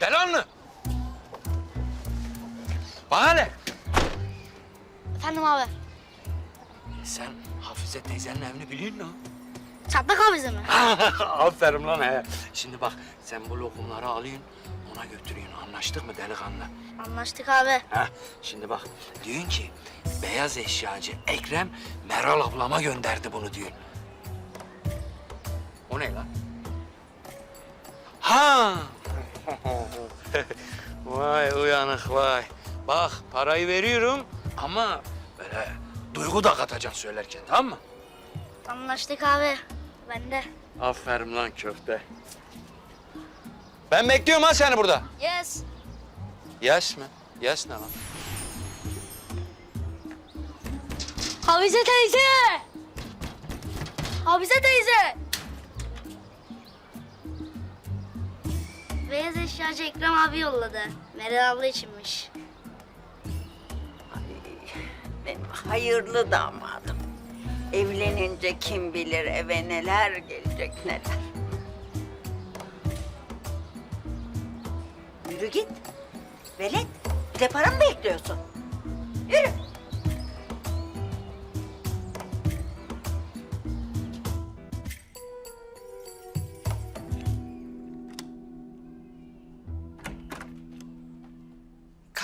Delanlı. Bana hele. Efendim abi. Sen Hafize teyzenin evini biliyor musun? Çatlak hafize mi? Aferin lan he. Şimdi bak sen bu lokumları alıyorsun ona götürüyorsun. Anlaştık mı delikanlı? Anlaştık abi. Ha, şimdi bak diyorsun ki beyaz eşyacı Ekrem Meral ablama gönderdi bunu diyorsun. O ne lan? Ha vay uyanık vay. Bak parayı veriyorum ama böyle duygu da katacaksın söylerken tamam mı? Anlaştık abi. Ben de. Aferin lan köfte. Ben bekliyorum ha seni burada. Yes. Yes mi? Yes ne lan? Hafize teyze! Hafize teyze! Beyaz eşyacı Ekrem abi yolladı. Meral abla içinmiş. Benim hayırlı damadım. Evlenince kim bilir eve neler gelecek neler. Yürü git. Velet, bir de para mı bekliyorsun? Yürü.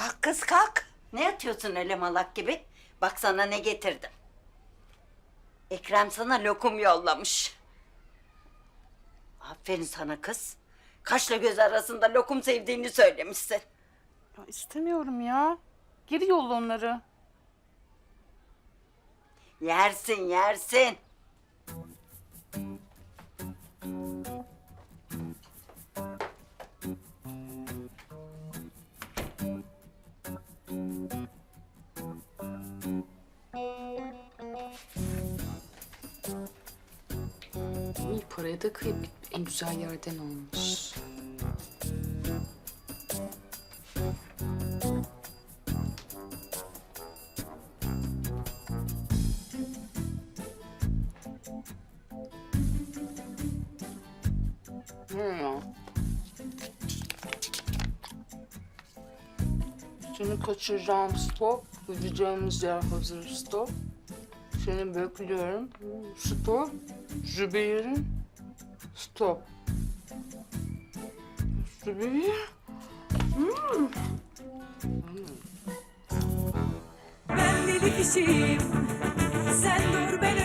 Kalk kız kalk. Ne yatıyorsun öyle malak gibi? Bak sana ne getirdim. Ekrem sana lokum yollamış. Aferin sana kız. Kaşla göz arasında lokum sevdiğini söylemişsin. Ya istemiyorum ya. Geri yolla onları. Yersin yersin. İyi paraya da kıyıp en güzel yerden olmuş. Seni kaçıracağım stop. Gideceğimiz yer hazır stop. Seni bekliyorum. Stop. Zübeyir'in stop. Zübeyir. Ben deli kişiyim Sen dur ben